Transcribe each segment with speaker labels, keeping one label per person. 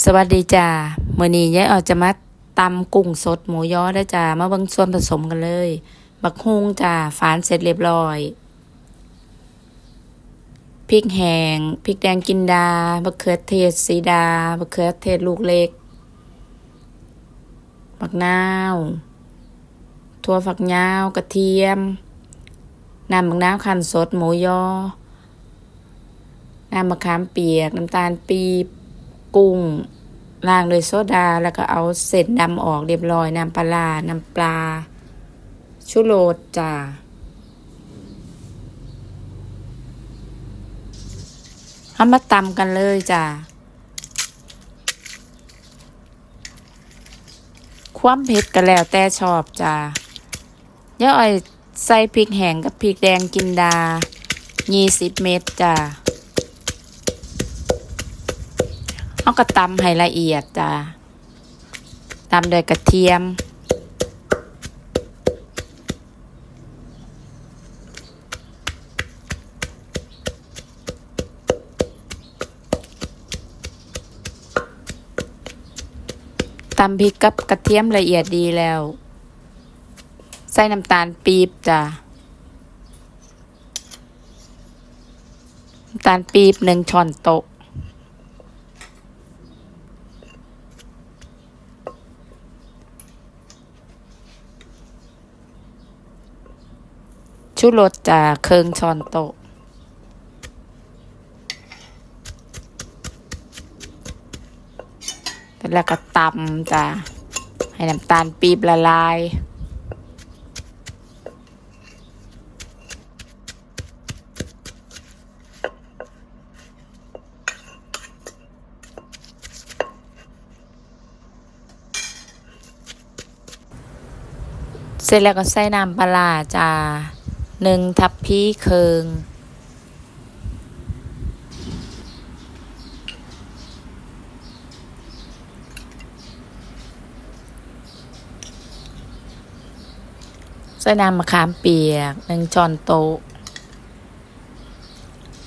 Speaker 1: สวัสดีจ้ามื้อนี้ยายออจะมาตำกุ้งสดหมูยอได้จ้ามาเบิ่งส่วนผสมกันเลย บักฮุงจ้าฝานเสร็จเรียบร้อยพริกแห้งพริกแดงกินดาบักเขือเทศสีดาบักเขือเทศลูกเล็กบักนาวถั่วฝักยาวกระเทียมน้ำบักน้าวขันสดหมูยอน้ำมะขามเปียกน้ำตาลปี๊บ กุ้งล้างด้วยโซดา แล้วก็เอาเศษดำออกเรียบร้อยน้ำปลา น้ำปลาชูโรสจ้าเอามาตำกันเลยจ้าความเผ็ดก็แล้วแต่ชอบจ้าย่าอ้อยใส่พริกแห้งกับพริกแดงกินดา 20 เม็ดจ้า เอาก็ตำให้ละเอียดจ้าตำด้วยกระเทียม ตำพริกกับกระเทียมละเอียดดีแล้ว ใส่น้ำตาลปี๊บจ้ะน้ำตาลปี๊บหนึ่งช้อนโต๊ะ ชูรสจ้าเคิงช้อนโต๊ะแล้วก็ตำจ้าให้น้ำตาลปีบละลาย เสร็จแล้วก็ใส่น้ำปลาร้าจ้า หนึ่งทับพีเคิงใส่น้ำมะขามเปียกหนึ่งช้อนโต๊ะ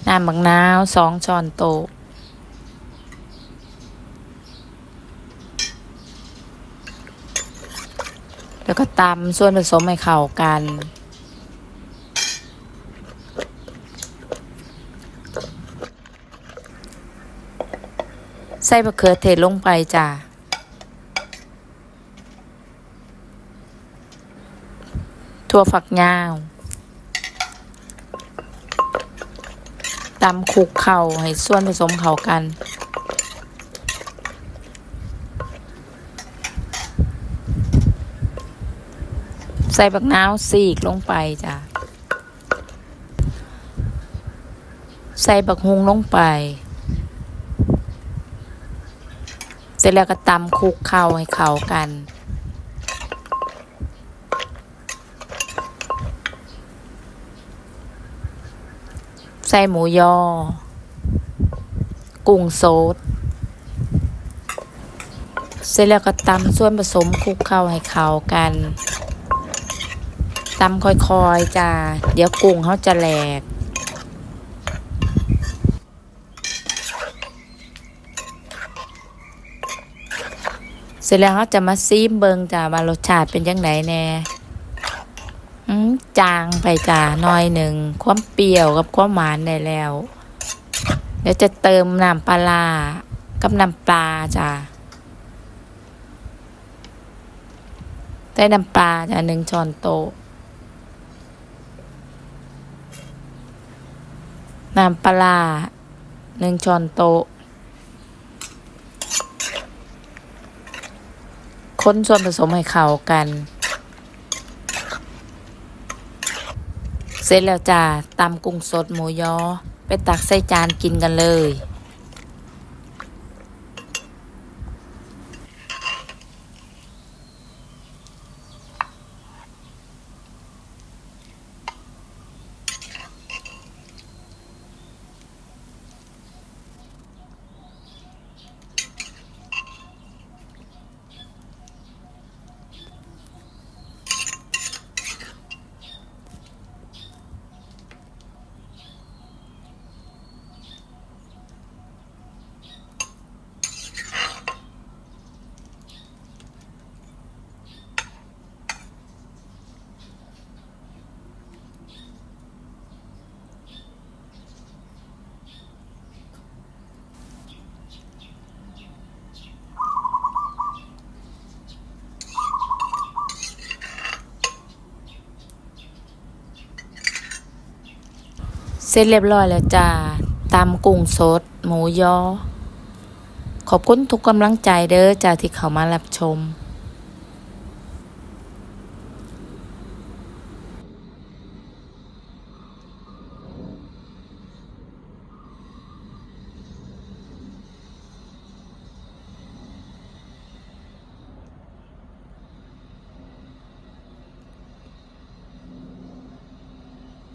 Speaker 1: น้ำมะนาวสองช้อนโต๊ะแล้วก็ตำส่วนผสมให้เข้ากัน ส่มะเขือเทศลงไปจ้ะถั่วฝักยาวตำคลุกเข่าให้ส่วนผสมเข้ากัน ใส่บักนาวสีกลงไปจ้ะ ใส่บักฮุงลงไป เส ร็จแล้วก็ตำคลุกเข้าให้เข้ากัน ใส่หมูยอ กุ้งโซดเสร็จแล้วก็ตำส่วนผสมคลุกเข้าให้เข้ากันตำค่อยๆจ้า เดี๋ยวกุ้งเขาจะแหลก ร็จแล้วเขาจะมาซีมเบิงจ้าว่ารสชาติเป็นยังไงแน่อืมจางไปจ้าน้อยหนึ่ง ความเปรี้ยวกับความหวานได้แล้ว เดี๋ยวจะเติมน้ำปลากับน้ำปลาจ้าได้น้ำปลาจ้าหนึ่งช้อนโต๊ะน้ำปลาร้าหนึ่งช้อนโต๊ะ คนส่วนผสมให้เข้ากัน เสร็จแล้วจ้าตำกุ้งสดหมูยอ ไปตักใส่จานกินกันเลย ร็จเรียบร้อยแล้วจ้าตำกุ้งสด หมูยอ ขอบคุณทุกกำลังใจเด้อจ้าที่เข้ามารับชม